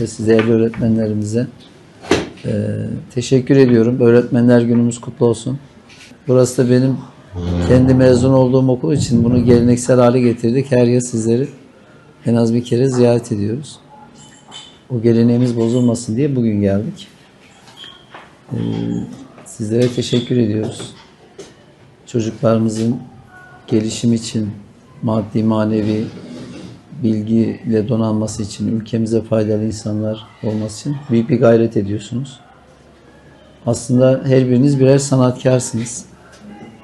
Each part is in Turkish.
ve siz değerli öğretmenlerimize e, teşekkür ediyorum. Öğretmenler günümüz kutlu olsun. Burası da benim kendi mezun olduğum okul için bunu geleneksel hale getirdik. Her yıl sizleri en az bir kere ziyaret ediyoruz. O geleneğimiz bozulmasın diye bugün geldik. Ee, sizlere teşekkür ediyoruz. Çocuklarımızın gelişim için maddi manevi bilgiyle donanması için, ülkemize faydalı insanlar olması için büyük bir gayret ediyorsunuz. Aslında her biriniz birer sanatkarsınız.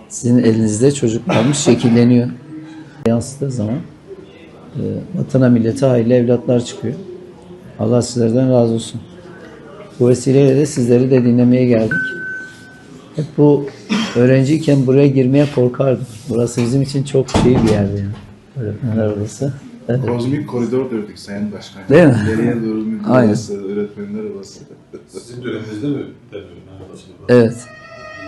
Sizin elinizde çocuklarımız şekilleniyor. Yansıdığı zaman e, vatana millete hayırlı evlatlar çıkıyor. Allah sizlerden razı olsun. Bu vesileyle de sizleri de dinlemeye geldik. Hep bu öğrenciyken buraya girmeye korkardım. Burası bizim için çok şey bir yerdi yani. Öğretmenler odası. Evet. Kozmik koridor diyorduk Sayın Başkan. Değil mi? Geriye doğru Aynen. odası, öğretmenler odası. Sizin döneminizde mi? Evet.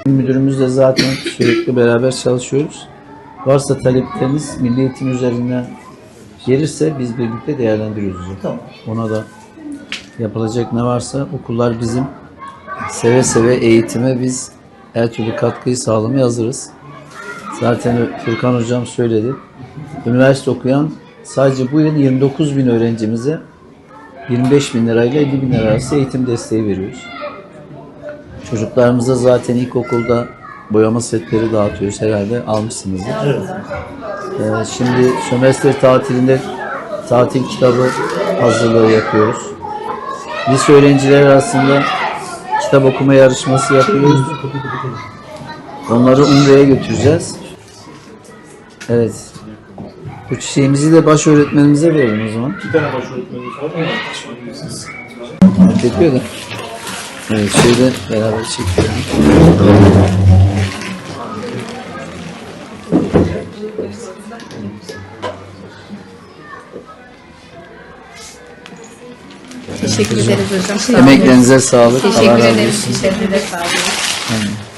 Müdürümüzle zaten sürekli beraber çalışıyoruz. Varsa talepleriniz milli eğitim üzerinden gelirse biz birlikte değerlendiriyoruz. Tamam. Ona da yapılacak ne varsa okullar bizim seve seve eğitime biz her türlü katkıyı sağlamaya hazırız. Zaten Furkan Hocam söyledi. Üniversite okuyan sadece bu yıl 29 bin öğrencimize 25 bin lirayla 50 bin lira arası eğitim desteği veriyoruz. Çocuklarımıza zaten ilkokulda boyama setleri dağıtıyoruz herhalde almışsınızdır. Ee, şimdi sömestr tatilinde tatil kitabı hazırlığı yapıyoruz. Lise öğrencileri arasında kitap okuma yarışması yapıyoruz. Onları Umre'ye götüreceğiz. Evet. Bu çiçeğimizi de baş öğretmenimize verelim o zaman. Bir tane baş öğretmenimiz var mı? Çekiyor da. Evet şöyle beraber çekiyorum. Teşekkür ederiz hocam. Emeklerinize sağlık. Teşekkür olsun. Teşekkür ederiz. Sağ olun.